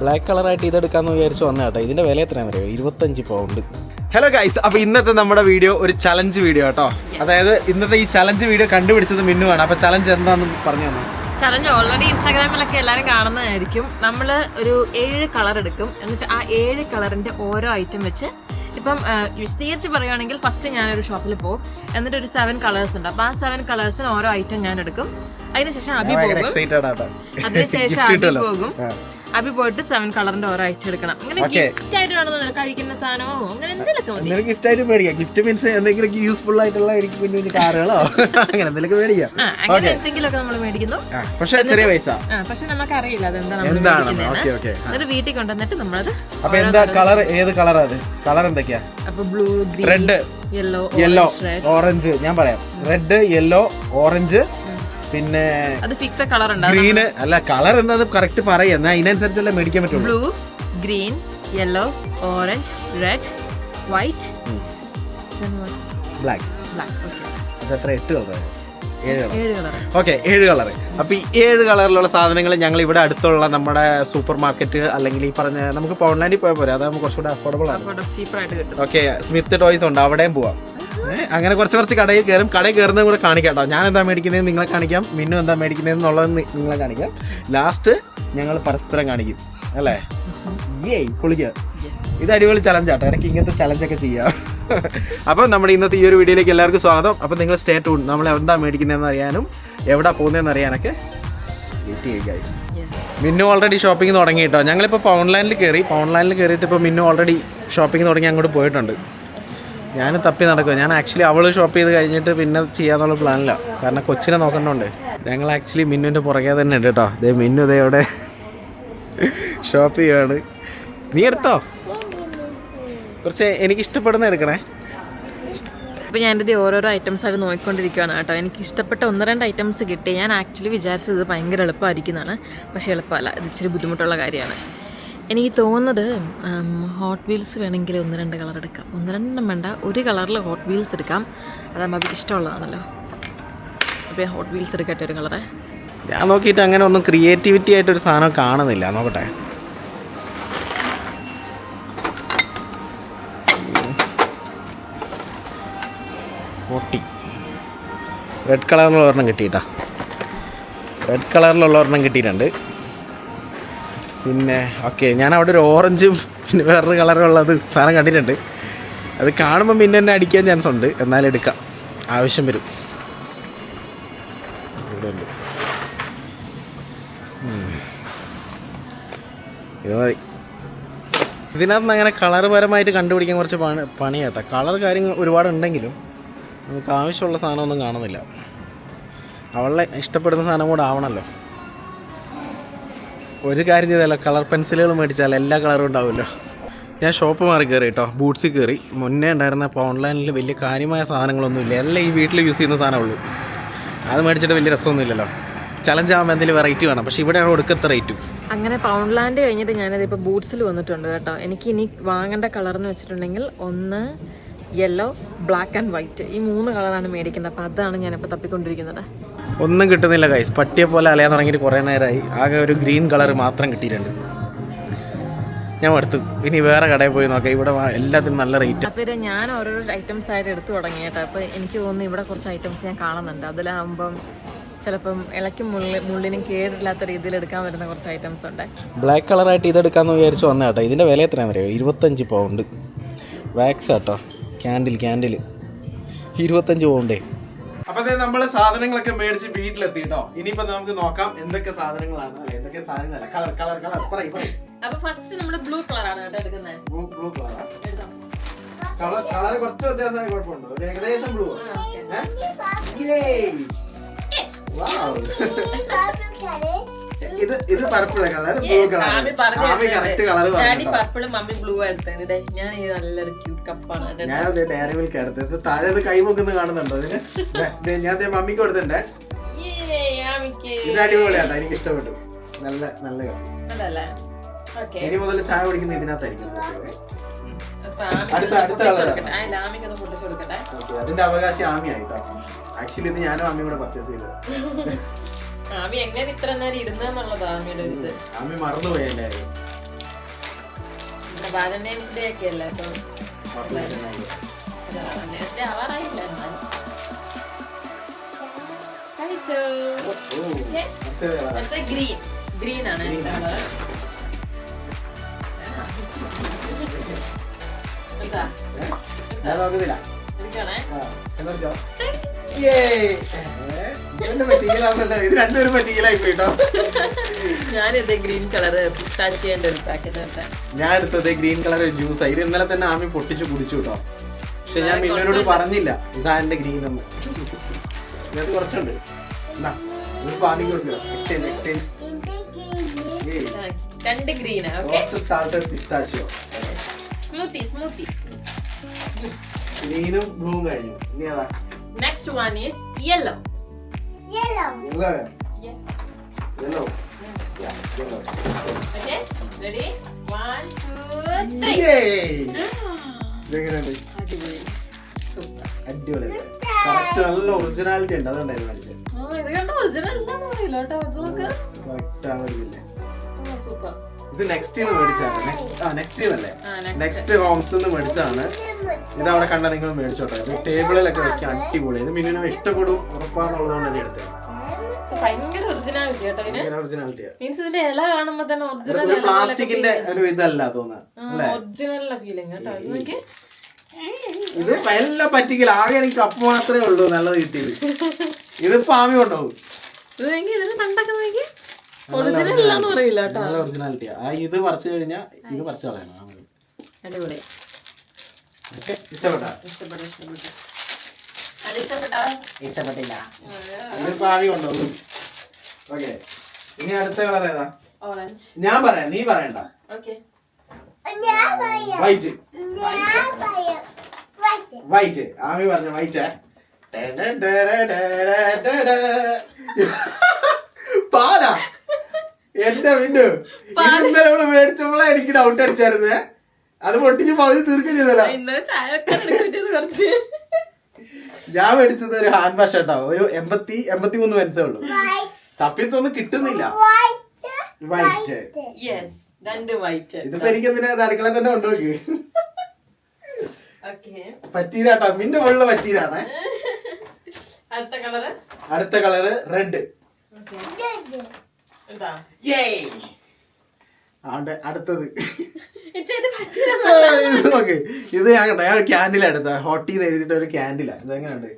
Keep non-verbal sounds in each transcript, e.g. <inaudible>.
Black കളറായിട്ട് ഇതെടുക്കാന്ന് വിചാരിച്ചു വന്ന കേട്ടോ. ഇതിന്റെ വില എത്രയാണെന്ന് അറിയോ ഇരുപത്തഞ്ച് പൗണ്ട് ഹലോ ഗൈസ് അപ്പൊ ഇന്നത്തെ നമ്മുടെ വീഡിയോ ഒരു ചലഞ്ച് വീഡിയോ കേട്ടോ. അതായത് ഇന്നത്തെ ഈ ചലഞ്ച് വീഡിയോ കണ്ടുപിടിച്ചത് മിന്നുവാണ് അപ്പൊ ചലഞ്ച് എന്താണെന്ന് പറഞ്ഞു തന്നെ? ചലഞ്ച് ഓൾറെഡി ഇൻസ്റ്റാഗ്രാമിലൊക്കെ എല്ലാവരും കാണുന്നതായിരിക്കും. നമ്മൾ ഒരു ഏഴ് കളർ എടുക്കും. എന്നിട്ട് ആ ഏഴ് കളറിന്റെ ഓരോ ഐറ്റം വെച്ച് ഇപ്പം ആ, വിശദീകരിച്ച് പറയുകയാണെങ്കിൽ ഫസ്റ്റ് ഞാനൊരു ഷോപ്പിൽ പോകും എന്നിട്ട് ഒരു സെവൻ കളേഴ്സ് ഉണ്ട്. അപ്പൊ ആ സെവൻ കളേഴ്സിന് ഓരോ ഐറ്റം ഞാൻ എടുക്കും. അതിനുശേഷം അഭി പോകും. അതിനുശേഷം <laughs> അഭി പോകും. അബി പോയിട്ട് സെവൻ കളറിന്റെ ഓരോ ഐറ്റം എടുക്കണം. അങ്ങനെ ഗിഫ്റ്റ് ആയിട്ട് വേണം കഴിക്കുന്ന സാധനമോ? അങ്ങനെ എന്തെങ്കിലും ഗിഫ്റ്റ് ആയിട്ട് മേടിക്കാം. ഗിഫ്റ്റ് മീൻസ് എന്തെങ്കിലും യൂസ്ഫുൾ ആയിട്ടുള്ള എനിക്ക് കുഞ്ഞു കുഞ്ഞു കാറുകളോ? അങ്ങനെ എന്തെങ്കിലും മേടിക്കാം. അങ്ങനെ എന്തെങ്കിലുമൊക്കെ നമ്മൾ മേടിക്കുന്നു. പക്ഷേ ചെറിയ പൈസ. പക്ഷെ നമുക്ക് അറിയില്ല നമ്മൾ. ഓക്കെ ഓക്കെ എന്നിട്ട് വീട്ടിൽ കൊണ്ടുവന്നിട്ട് നമ്മളത് അപ്പൊ എന്താ കളർ ഏത് കളറാ അത്? കളർ എന്തൊക്കെയാ? അപ്പൊ blue green red yellow yellow orange ഞാൻ പറയാം. റെഡ് യെല്ലോ ഓറഞ്ച് പിന്നെ അത് ഫിക്സഡ് കളർ ഉണ്ട്. ഗ്രീന് അല്ല കളർ എന്താ കറക്റ്റ് പറയാം. എന്നാ അതിനനുസരിച്ചല്ലേ മേടിക്കാൻ പറ്റുള്ളൂ. Blue green yellow orange red white black black എത്ര? എട്ട് കളർ ഓക്കെ ഏഴ് കളർ അപ്പൊ ഈ ഏഴ് കളറിലുള്ള സാധനങ്ങൾ ഞങ്ങൾ ഇവിടെ അടുത്തുള്ള നമ്മുടെ സൂപ്പർ മാർക്കറ്റ് അല്ലെങ്കിൽ ഈ പറഞ്ഞ നമുക്ക് പൗൺലാൻഡിൽ പോയാൽ പോരാ. അതാകുമ്പോൾ കുറച്ചുകൂടെ അഫോർഡബിൾ ആണ്. ഓക്കെ സ്മിത്ത് ടോയ്സ് ഉണ്ട്. അവിടെയും പോവാം. അങ്ങനെ കുറച്ച് കുറച്ച് കടയിൽ കയറും. കടയിൽ കയറുന്നത് കൂടെ കാണിക്കാം കേട്ടോ ഞാൻ എന്താ മേടിക്കുന്നത് നിങ്ങളെ കാണിക്കാം. മിന്നു എന്താ മേടിക്കുന്നത് എന്നുള്ളത് നിങ്ങളെ കാണിക്കാം. ലാസ്റ്റ് ഞങ്ങൾ പരസ്പരം കാണിക്കും. അല്ലേ? ഏയ് പൊളിക്കുക ഇത് അടിപൊളി ചലഞ്ച് ആട്ടോ. ഇടയ്ക്ക് ഇങ്ങനത്തെ ചലഞ്ചൊക്കെ ചെയ്യാം. അപ്പം നമ്മുടെ ഇന്നത്തെ ഈ ഒരു വീഡിയോയിലേക്ക് എല്ലാവർക്കും സ്വാഗതം. അപ്പം നിങ്ങൾ സ്റ്റേ ടൂൺ നമ്മൾ എന്താ മേടിക്കുന്നതെന്ന് അറിയാനും എവിടെ പോകുന്നതെന്ന് അറിയാനൊക്കെ വെയിറ്റ് ചെയ്യുക ഗൈസ് മിന്നു ഓൾറെഡി ഷോപ്പിംഗ് തുടങ്ങി കേട്ടോ ഞങ്ങളിപ്പോൾ പൗൺലൈനിൽ കയറി പൗൺലൈനിൽ കയറിയിട്ട് ഇപ്പോൾ മിന്നു ഓൾറെഡി ഷോപ്പിംഗ് തുടങ്ങി അങ്ങോട്ട് പോയിട്ടുണ്ട്. ഞാൻ തപ്പി നടക്കുക. ഞാൻ ആക്ച്വലി അവൾ ഷോപ്പ് ചെയ്ത് കഴിഞ്ഞിട്ട് പിന്നെ ചെയ്യാന്നുള്ള പ്ലാനില്ല കാരണം കൊച്ചിനെ നോക്കണ്ടോണ്ട് ഞങ്ങൾ ആക്ച്വലി മിന്നുവിന്റെ പുറകെ തന്നെ ഉണ്ട് കേട്ടോ ദേ മിന്നു ഇതേ അവിടെ ഷോപ്പ് ചെയ്യാണ് നീ എടുത്തോ? കുറച്ച് എനിക്ക് ഇഷ്ടപ്പെടുന്ന എടുക്കണേ. അപ്പോൾ ഞാനിത് ഓരോരോ ഐറ്റംസ് ആയിട്ട് നോക്കിക്കൊണ്ടിരിക്കുകയാണ് കേട്ടോ. എനിക്ക് ഇഷ്ടപ്പെട്ട ഒന്ന് രണ്ട് ഐറ്റംസ് കിട്ടി. ഞാൻ ആക്ച്വലി വിചാരിച്ചത് ഇത് ഭയങ്കര എളുപ്പമായിരിക്കുന്നതാണ് പക്ഷേ എളുപ്പമല്ല. ഇത് ഇച്ചിരി ബുദ്ധിമുട്ടുള്ള കാര്യമാണ്. എനിക്ക് തോന്നുന്നത് ഹോട്ട് വീൽസ് വേണമെങ്കിൽ ഒന്ന് രണ്ട് കളർ എടുക്കാം. ഒന്ന് രണ്ടെണ്ണം വേണ്ട ഒരു കളറിൽ ഹോട്ട് വീൽസ് എടുക്കാം. അതാകുമ്പോൾ അവർക്ക് ഇഷ്ടമുള്ളതാണല്ലോ. അപ്പോൾ ഹോട്ട് വീൽസ് എടുക്കട്ടെ ഒരു കളറ് ഞാൻ നോക്കിയിട്ട് അങ്ങനെ ഒന്നും ക്രിയേറ്റിവിറ്റി ആയിട്ടൊരു സാധനം കാണുന്നില്ല. നോക്കട്ടെ. റെഡ് കളറിലുള്ള ഒരെണ്ണം കിട്ടിയിട്ടാ. റെഡ് കളറിലുള്ള ഒരെണ്ണം കിട്ടിയിട്ടുണ്ട്. പിന്നെ ഓക്കെ ഞാൻ അവിടെ ഒരു ഓറഞ്ചും പിന്നെ വേറൊരു കളറുള്ളത് സാധനം കണ്ടിട്ടുണ്ട്. അത് കാണുമ്പോൾ പിന്നെ എന്നെ അടിക്കാൻ ചാൻസ് ഉണ്ട്. എന്നാലും എടുക്കാം. ആവശ്യം വരും. ഇവിടെ ഉണ്ട്. ഇത് മതി. ഇതിനകത്ത് അങ്ങനെ കളർ പരമായിട്ട് കണ്ടുപിടിക്കാൻ കുറച്ച് പണി പണിയാട്ടോ. കളർ കാര്യങ്ങൾ ഒരുപാട് ഉണ്ടെങ്കിലും നമുക്ക് ആവശ്യമുള്ള സാധനമൊന്നും കാണുന്നില്ല. അവളെ ഇഷ്ടപ്പെടുന്ന സാധനം കൂടെ ആവണമല്ലോ ഒരു കാര്യം ചെയ്താലോ കളർ പെൻസിലുകൾ മേടിച്ചാൽ എല്ലാ കളറും ഉണ്ടാവുമല്ലോ. ഞാൻ ഷോപ്പ് മാറി കയറി കേട്ടോ ബൂട്ട്സിൽ കയറി. മുന്നേ ഉണ്ടായിരുന്ന അപ്പോൾ ഓൺലൈനിൽ വലിയ കാര്യമായ സാധനങ്ങളൊന്നും ഇല്ല. എല്ലാം ഈ വീട്ടിൽ യൂസ് ചെയ്യുന്ന സാധനമുള്ളൂ അത് മേടിച്ചിട്ട് വലിയ രസമൊന്നുമില്ലല്ലോ. ചലഞ്ച് ആകുമ്പോൾ എന്തെങ്കിലും വെറൈറ്റി വേണം. പക്ഷേ ഇവിടെയാണ് ഒടുക്കത്തെ റേറ്റും അങ്ങനെ പൗണ്ട്ലാൻഡ് കഴിഞ്ഞിട്ട് ഞാനത് ഇപ്പോൾ ബൂട്ട്സിൽ വന്നിട്ടുണ്ട് കേട്ടോ. എനിക്ക് ഇനി വാങ്ങേണ്ട കളർ എന്ന് വെച്ചിട്ടുണ്ടെങ്കിൽ ഒന്ന് യെല്ലോ ബ്ലാക്ക് ആൻഡ് വൈറ്റ് ഈ മൂന്ന് കളറാണ് മേടിക്കുന്നത്. അപ്പോൾ അതാണ് ഞാനിപ്പോൾ തപ്പിക്കൊണ്ടിരിക്കുന്നത്. ഒന്നും കിട്ടുന്നില്ല കൈസ് പട്ടിയെ പോലെ അലയാൻ തുടങ്ങിയിട്ട് കുറേ നേരമായി. ആകെ ഒരു ഗ്രീൻ കളർ മാത്രം കിട്ടിയിട്ടുണ്ട്. ഞാൻ എടുത്തു ഇനി വേറെ കടയിൽ പോയി നോക്കാം. ഇവിടെ എല്ലാത്തിനും നല്ല റേറ്റ് അപ്പോൾ ഇത് ഞാൻ ഓരോരോ ഐറ്റംസ് ആയിട്ട് എടുത്തു തുടങ്ങി കേട്ടോ അപ്പോൾ എനിക്ക് തോന്നുന്നു ഇവിടെ കുറച്ച് ഐറ്റംസ് ഞാൻ കാണുന്നുണ്ട്. അതിലാകുമ്പം ചിലപ്പം ഇളക്കും മുള്ളി മുള്ളിനും കേടില്ലാത്ത രീതിയിൽ എടുക്കാൻ വരുന്ന കുറച്ച് ഐറ്റംസ് ഉണ്ട്. ബ്ലാക്ക് കളറായിട്ട് ഇതെടുക്കാമെന്ന് വിചാരിച്ച് വന്ന കേട്ടോ ഇതിന്റെ വില എത്രയാണെന്ന് അറിയോ? ഇരുപത്തഞ്ച് പൗണ്ട് വാക്സ് കേട്ടോ ക്യാൻഡിൽ ക്യാൻഡിൽ ഇരുപത്തഞ്ച് പൗണ്ടേ അപ്പൊ നമ്മൾ സാധനങ്ങളൊക്കെ മേടിച്ച് വീട്ടിലെത്തി കേട്ടോ ഇനിയിപ്പോ നമുക്ക് നോക്കാം എന്തൊക്കെ സാധനങ്ങളാണ് അല്ലെ എന്തൊക്കെ സാധനങ്ങളല്ല കളർ കളർ കളർ പറയും പറയും. അപ്പോൾ ഫസ്റ്റ് നമ്മുടെ ബ്ലൂ കളറാണ് കേട്ടോ എടുക്കുന്നത് ബ്ലൂ ബ്ലൂ കളറാ കളർ കളർ കുറച്ച് വ്യത്യാസമായ കുഴപ്പമുണ്ടോ? ഒരു ഏകദേശം ബ്ലൂ <laughs> ഇത് ഇത് purple colour blue colour correct colour daddy പർപ്പിളും mummy blue എടുത്തത് ഞാൻ ഈ നല്ലൊരു ക്യൂട്ട് കപ്പാണ് ഞാൻ ഞാനത് ഡയറി മിൽക്ക് എടുത്തത്. താഴെ അത് കൈ പൊക്കുന്ന കാണുന്നുണ്ടോ? അതിന് ഞാൻ മമ്മിക്ക് കൊടുത്തിട്ടുണ്ട്. ഇത് അടിപൊളിയാട്ടോ എനിക്ക് ഇഷ്ടപ്പെട്ടു. നല്ല നല്ല ഓക്കെ ഇനി മുതൽ ചായ കുടിക്കുന്ന ഇതിനകത്തായിരിക്കും. അടുത്ത അടുത്ത അതിന്റെ അവകാശം ആമിയായി ആക്ച്വലി ഇത് ഞാനും ആമിയും കൂടെ പർച്ചേസ് ചെയ്തത്. <laughs> ആമി എങ്ങനെ ഇത്ര നേരം ഇരുന്നെന്നുള്ളതാ ആമിയുടെ ഒരു ഇത്. ആമി മറന്നുപോയി കാര്യം. വാലന്റൈൻസ് ഡേ ഒക്കെ അല്ലേ അപ്പം. വാലന്റൈൻസ് ഡേ ആവാറായില്ല എന്നാലും ഗ്രീൻ. ഗ്രീൻ ആണ്. കളർ എന്താ? നോക്കുന്നില്ല. എടുക്കണേ ഞാനിത് ഗ്രീൻ കളർ പിസ്താച്ചിയന്റെ ഒരു പാക്കറ്റ് ഞാൻ എടുത്തത് ഗ്രീൻ കളർ ജ്യൂസ് ഇത് ഇന്നലെ തന്നെ ആമി പൊട്ടിച്ച് കുടിച്ചു കേട്ടോ പക്ഷെ ഞാൻ മിന്നോട് പറഞ്ഞില്ല ഇതാ എന്റെ ഗ്രീൻ എന്ന്. ഇതിനകത്ത് കുറച്ചുണ്ട്. ഒരു കൊടുക്കുക എക്സ്ചേഞ്ച് എക്സ്ചേഞ്ച് രണ്ട് green salted pistachio smoothie smoothie ഗ്രീനും ബ്ലൂ കഴിഞ്ഞു. ഇനി അതാ next one is yellow yellow yellow okay ready one two three ഇതെങ്ങനെയുണ്ട് അടിപൊളി സൂപ്പർ അടിപൊളി കറക്റ്റ് നല്ല ഒറിജിനാലിറ്റി ഉണ്ട്. അതുണ്ടായിരുന്നു ആ ഇത് നെക്സ്റ്റ് മേടിച്ചാണ് നെക്സ്റ്റ് ആ നെക്സ്റ്റ് ഹോംസ് നിന്ന് മേടിച്ചതാണ്. ഇത് അവിടെ കണ്ട നിങ്ങൾ മേടിച്ചോട്ടെ. ഇത് ടേബിളിലൊക്കെ വെക്കാൻ അടിപൊളി. ഇത് മിനിമം ഇഷ്ടപ്പെടും ഉറപ്പാന്നുള്ളതുകൊണ്ട് തന്നെ എടുത്തത്. ഭയങ്കര ഒറിജിനാലിറ്റി കേട്ടോ ഇതിന് ഒറിജിനാലിറ്റിയാ മീൻസ് ഇതിന്റെ ഇല കാണുമ്പോ തന്നെ ഒറിജിനൽ പ്ലാസ്റ്റിക്കിന്റെ ഒരു ഇതല്ല തോന്നുന്നത് ഫീലിംഗ് കേട്ടോ. ഇത് നോക്കി. ഇത് എല്ലാം പറ്റിക്കില്ല. ആകെ എനിക്ക് കപ്പ് മാത്രമേ ഉള്ളൂ. നല്ലത് കിട്ടിയത് ഇതിപ്പോ ആമി കൊണ്ടുപോകും. ഇത് ഒറിജിനാലിറ്റിയാ പറിച്ചു കഴിഞ്ഞാൽ ഇത് പറിച്ചു കളയണം. അടിപൊളി. ഇഷ്ടപ്പെട്ടാ? ഇഷ്ടപ്പെട്ടില്ല. ഓക്കെ. ഇനി അടുത്ത കളർ ഏതാ? ഓറഞ്ച്. ഞാൻ പറയാം നീ പറയണ്ട. ഓക്കെ. വൈറ്റ്. വൈറ്റ്. ആമി പറഞ്ഞ വൈറ്റ്. പാലാ? എന്റെ മിന്നു. ഇത് ഇന്നലെ ഇവിടെ മേടിച്ചപ്പോഴാ എനിക്ക് ഡൗട്ട് അടിച്ചായിരുന്നേ. അത് പൊട്ടിച്ച് പകുതി തീർക്കുകയും ചെയ്തല്ലോ. ഇന്നലെ ചായ വെക്കാൻ എടുത്തിട്ട് കുറച്ച്. ഞാൻ മേടിച്ചത് ഒരു ഹാൻഡ് വാഷ് കേട്ടോ ഒരു എൺപത്തി എൺപത്തി മൂന്ന് മനസ്സേ ഉള്ളൂ. തപ്പിത്തൊന്നും കിട്ടുന്നില്ല. വൈറ്റ് യെസ് രണ്ട് വൈറ്റ് ഇതിപ്പോ എനിക്ക് എന്തിനാ അടുക്കള തന്നെ കൊണ്ടുപോക്ക്? ഓക്കെ പറ്റീരാട്ടോ മിന്റെ മുകളിൽ പറ്റീരാണ് അടുത്ത കളറ് അടുത്ത കളറ് റെഡ് ആണ്ട് അടുത്തത്. ഇത് ഇത് നോക്ക് ഇത് ഞാൻ കണ്ട ഞാൻ ക്യാൻഡിൽ എടുത്ത ഹോട്ടിന്ന് എഴുതിയിട്ട് ഒരു ക്യാൻഡിലാ ഇത് എങ്ങനെയുണ്ട്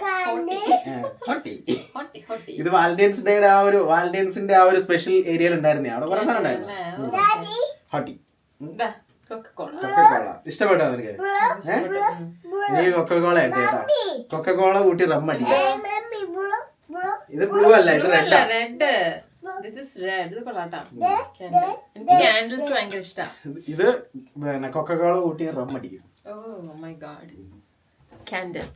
ഹോട്ടി. ഹൊട്ടി ഹൊട്ടി. ഇത് വാലന്റൈൻസ് ഡേയുടെ ആ ഒരു വാലന്റൈൻസിന്റെ ആ ഒരു സ്പെഷ്യൽ ഏരിയയിൽ ഉണ്ടായിരുന്നേ. അവിടെ കുറെ സാധനം ഉണ്ടായിരുന്നു. ഹോട്ടി. ഇഷ്ടപ്പെട്ടോ നിനക്ക്? ഏഹ് നീ കൊക്കക്കോള ഉണ്ട് കേട്ടോ. കൊക്കക്കോള കൂട്ടി റം അടിക്കാം. ഇത് ബ്ലൂ അല്ല ഇത് റെഡ് ഇത് പിന്നെ കൊക്കക്കോള കൂട്ടി റം അടിക്കും. ക്യാൻഡിൽ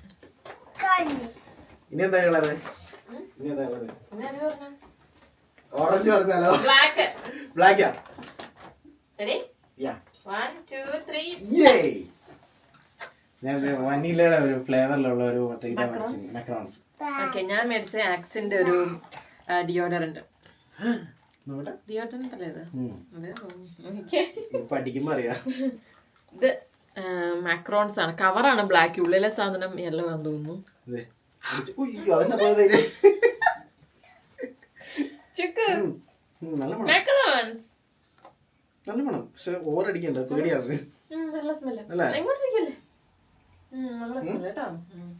ഇനി എന്താ കളറ് ഇനി എന്താ കളറ് ഓറഞ്ച് പറഞ്ഞാലോ? ബ്ലാക്ക് ബ്ലാക്കാ ഞാൻ വനീലയുടെ ഒരു ഫ്ലേവറിലുള്ള ഒരു മറ്റേ ഇതാ മേടിച്ചത് മക്രോൺസ് ഞാൻ മേടിച്ച ആക്സിന്റെ ഒരു ഡിയോഡറന്റ് പഠിക്കുമ്പോ അറിയാം. ഇത് മാക്രോൺസ് ആണ്. കവറാണ് ബ്ലാക്ക് ഉള്ളിലെ സാധനം യെല്ലോ ആണെന്ന് തോന്നുന്നു. നല്ല മണം. മാക്രോൺസ് നല്ല മണം. പക്ഷെ പേടിയാണ് കേട്ടോ. ഉം.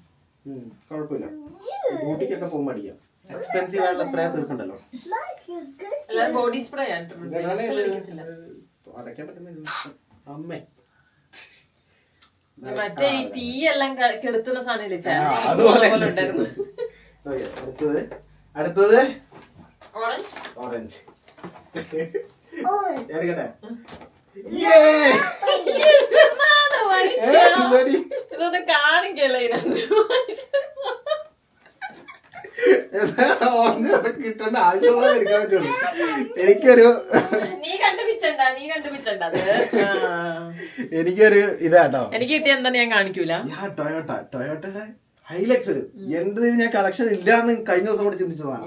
ഉം, കുഴപ്പമില്ല. ഊട്ടിക്കൊക്കെ പോകുമ്പോ അടിക്കാം. എക്സ്പെൻസീവ് ആയിട്ടുള്ള സ്പ്രേ തീർക്കണ്ടല്ലോ. Body spray. അടയ്ക്കാൻ പറ്റുന്ന അമ്മേ. മറ്റേ ഈ തീ എല്ലാം കെടുത്തുന്ന സാധനം ഉണ്ടായിരുന്നു. അടുത്തത്. അടുത്തത്? ഓറഞ്ച് ഓറഞ്ച് എടുക്കട്ടെ? ഇതൊന്നും കാണിക്കല്ലേ ഇതിനകത്ത്? കിട്ടേണ്ട ആവശ്യമുള്ള എടുക്കാൻ പറ്റുള്ളൂ. എനിക്കൊരു നീ കണ്ട നീ കണ്ടുപിച്ചണ്ട എനിക്കൊരു ഇതാട്ടോ. എനിക്ക് കിട്ടിയ എന്താ ഞാൻ കാണിക്കൂല? ടൊയോട്ട. ടൊയോട്ടയുടെ ഹൈലക്സ്. എന്ത് ഞാൻ കളക്ഷൻ ഇല്ലാന്ന് കഴിഞ്ഞ ദിവസം കൂടി ചിന്തിച്ചതാണ്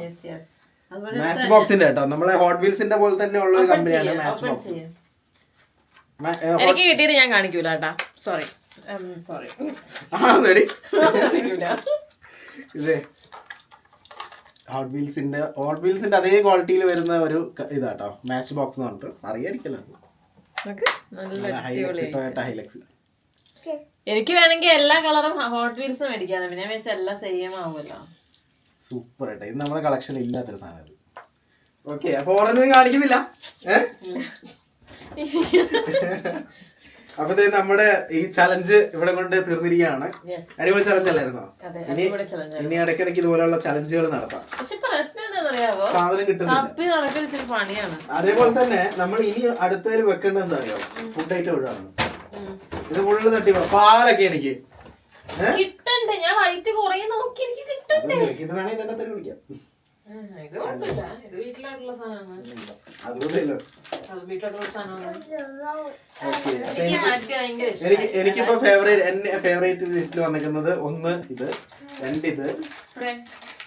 മാച്ച് ബോക്സിന്റെ കേട്ടോ. നമ്മളെ ഹോട്ട് വീൽസിന്റെ പോലെ തന്നെ ഉള്ള ഒരു കമ്പനിയാണ് മാച്ച് ബോക്സ് എനിക്ക് കിട്ടിയത് ഞാൻ കാണിക്കൂല കേട്ടാ. Sorry sorry <laughs> കാണിക്കൂല. ഇത്. ഹോട്ട് വീൽസിന്റെ ഹോട്ട് വീൽസിന്റെ അതേ ക്വാളിറ്റിയിൽ വരുന്ന ഒരു ഇതാട്ടോ. മാച്ച് ബോക്സ് എന്ന് പറഞ്ഞിട്ട്. അറിയാതിരിക്കല്ലോ? ഹൈലക്സ് എനിക്ക് വേണമെങ്കിൽ എല്ലാ കളറും ഹോട്ട് വീൽസും മേടിക്കാതെ പിന്നെ വെച്ചാൽ എല്ലാം സെയിം ആവുമല്ലോ. സൂപ്പർ ആയിട്ട്. ഇത് നമ്മുടെ കളക്ഷൻ ഇല്ലാത്തൊരു സാധനം ഓക്കെ അപ്പൊ ഓരോന്നും കാണിക്കുന്നില്ല. ഏഹ് <laughs> അപ്പൊ നമ്മുടെ ഈ ചലഞ്ച് ഇവിടെ കൊണ്ട് തീർന്നിരിക്കുകയാണ്. അടിപൊളി ചലഞ്ച് അല്ലായിരുന്നോ? ഇനി ഇടയ്ക്കിടയ്ക്ക് ഇതുപോലെയുള്ള ചലഞ്ചുകൾ നടത്താം. സാധനം കിട്ടുന്നില്ല. അതേപോലെ തന്നെ നമ്മൾ ഇനി അടുത്തതിൽ വെക്കേണ്ടത് എന്താ അറിയോ? ഫുഡ് ഐറ്റം ഒഴിവാണ് ഇത് ഫുള്ള് തട്ടി പാലൊക്കെ എനിക്ക്. കിട്ടണ്ടേ? ഞാൻ വൈറ്റ് കുറേ നോക്കി എനിക്ക് കിട്ടണ്ടേ? ഇത് വേണമെങ്കിൽ തന്നെ തന്നെ വിളിക്കാം. ഇത് കുഴപ്പമില്ല സാധനമാണ്. എനിക്ക് എനിക്കിപ്പോ ഫേവറേറ്റ് എന്റെ ഫേവറേറ്റ് ലിസ്റ്റിൽ വന്നിരിക്കുന്നത് ഒന്ന് ഇത് രണ്ട് ഇത്.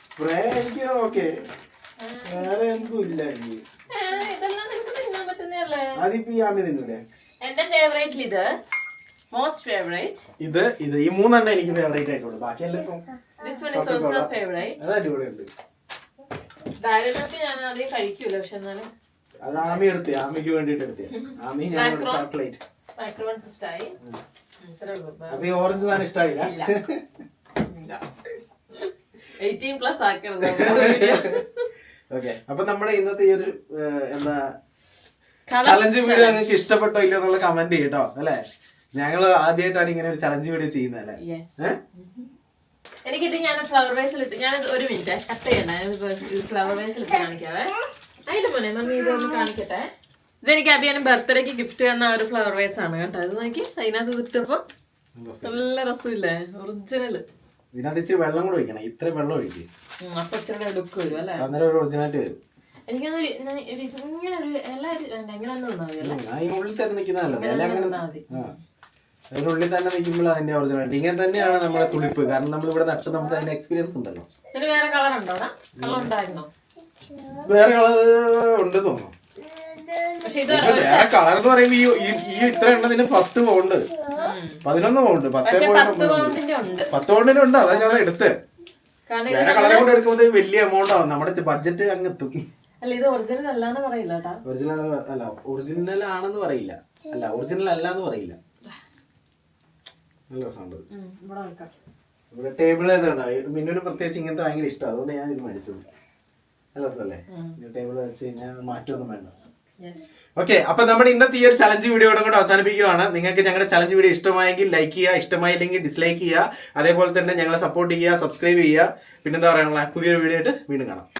സ്പ്രേ എനിക്ക് ഓക്കെ. വേറെ എന്തും ഇല്ല എനിക്ക്. അതിപ്പോ ഈ ആമി തിന്നൂലേ? എന്റെ ഫേവറേറ്റിൽ ഇത്. മോസ്റ്റ് ഫേവറേറ്റ് ഇത് ഇത് ഈ മൂന്നെണ്ണം എനിക്ക് ഫേവറേറ്റ് ആയിട്ടുള്ളൂ. ഫേവറേറ്റ് അത് അടിപൊളിയുണ്ട്. ഞാൻ ആദ്യം കഴിക്കൂല പക്ഷെ എന്നാലും. അത് ആമി എടുത്തേ ആമിക്ക് വേണ്ടിട്ട് എടുത്ത്. ആമി ഞാൻ ചോക്ലേറ്റ് മൈക്രോവൺസ് ഇഷ്ടമായി ഇത്രേ ഉള്ളൂ. അപ്പൊ ഈ ഓറഞ്ച് സാധനം ഇഷ്ടായില്ല? എയ്റ്റീൻ പ്ലസ് ആക്കരുത് ഓക്കെ അപ്പൊ നമ്മുടെ ഇന്നത്തെ ഈ ഒരു എന്താ ചലഞ്ച് വീഡിയോ നിങ്ങൾക്ക് ഇഷ്ടപ്പെട്ടോ ഇല്ലയോ എന്നുള്ള കമന്റ് ചെയ്യട്ടോ അല്ലെ? ഞങ്ങൾ ആദ്യമായിട്ടാണ് ഇങ്ങനെ ഒരു ചലഞ്ച് വീഡിയോ ചെയ്യുന്നത് അല്ലെ? എനിക്കിത് ഞാൻ ഫ്ലവർ വേസിൽ ഇട്ട് ഞാൻ ഒരു മിനിറ്റ് കട്ട് ചെയ്യണ്ട ഫ്ലവർ വേസിൽ ഇട്ട് കാണിക്കാവേ. അതിന്റെ മോനെ മമ്മി ഒന്ന് കാണിക്കട്ടെ. ഇതെനിക്ക് അഭിയാനും ബർത്ത്ഡേക്ക് ഗിഫ്റ്റ് തന്ന ഒരു ഫ്ലവർ വേസ് ആണ് കേട്ടോ. അത് നോക്കി അതിനകത്ത് വിറ്റപ്പോ നല്ല രസമില്ലേ? ഒറിജിനൽ ഇതിനകത്ത് ഇച്ചിരി വെള്ളം കൂടെ ഒഴിക്കണം. ഇത്ര വെള്ളം ഒഴിക്കും. അപ്പൊ ഇച്ചിരി ലുക്ക് വരും അല്ലേ? അന്നേരം ഒരു ഒറിജിനാലിറ്റി വരും. എനിക്കൊന്ന് ഒരു- ഒരു ഇങ്ങനെ ഒരു എല്ലാ എങ്ങനെ ഇങ്ങനെ തന്നാ മതി അല്ലേ? ഉള്ളിൽ തന്നെ നിൽക്കുന്നതല്ലോ അങ്ങനെ മതി. ആ. അതിനുള്ളിൽ തന്നെ നിൽക്കുമ്പോൾ അതിന്റെ ഒറിജിനാലിറ്റി ഇങ്ങനെ തന്നെയാണ് നമ്മുടെ തുളിപ്പ്. കാരണം നമ്മൾ ഇവിടെ നട്ട് നമുക്ക് അതിന്റെ എക്സ്പീരിയൻസ് ഉണ്ടല്ലോ. വേറെ കളർ ഉണ്ടോ തോന്നുന്നു. വേറെ കളർ എന്ന് പറയുമ്പോ ഈ ഈ- ഇത്ര എണ്ണത്തിന് പത്ത് പൗണ്ട് പതിനൊന്ന് പൗണ്ട് പത്ത് പത്ത് പോണ്ടിന് ഉണ്ട്. അതാ ഞാൻ എടുത്ത്. വേറെ കളർ കൊണ്ട് എടുക്കുമ്പോൾ വലിയ എമൗണ്ട് ആവും. നമ്മുടെ ബഡ്ജറ്റ് അങ്ങ് എത്തും. അല്ല ഇത് ഒറിജിനൽ അല്ലാന്ന് പറയില്ല ഒറിജിനൽ അല്ല ഒറിജിനൽ ആണെന്ന് പറയില്ല. അല്ല ഒറിജിനൽ അല്ലാന്ന് പറയില്ല. നല്ല രസമുണ്ട്. ഇവിടെ വെക്കാം. ഇവിടെ ടേബിൾ ഏതാണ്? മിന്നുവിന് പ്രത്യേകിച്ച് ഇങ്ങനത്തെ ഭയങ്കര ഇഷ്ടം അതുകൊണ്ട് ഞാൻ ഇത് മേടിച്ചത്. നല്ല രസമല്ലേ? ടേബിൾ വെച്ച് കഴിഞ്ഞാൽ മാറ്റമൊന്നും വേണ്ട. ഓക്കെ അപ്പൊ നമ്മുടെ ഇന്നത്തെ ഈ ഒരു ചലഞ്ച് വീഡിയോ കൂടെ അവസാനിപ്പിക്കുകയാണ്. നിങ്ങൾക്ക് ഞങ്ങളുടെ ചലഞ്ച് വീഡിയോ ഇഷ്ടമായെങ്കിൽ ലൈക്ക് ചെയ്യുക ഇഷ്ടമായില്ലെങ്കിൽ ഡിസ്ലൈക്ക് ചെയ്യുക. അതേപോലെ തന്നെ ഞങ്ങളെ സപ്പോർട്ട് ചെയ്യുക സബ്സ്ക്രൈബ് ചെയ്യുക. പിന്നെന്താ പറയാനുള്ള പുതിയൊരു വീഡിയോ ആയിട്ട് വീണ്ടും കാണാം.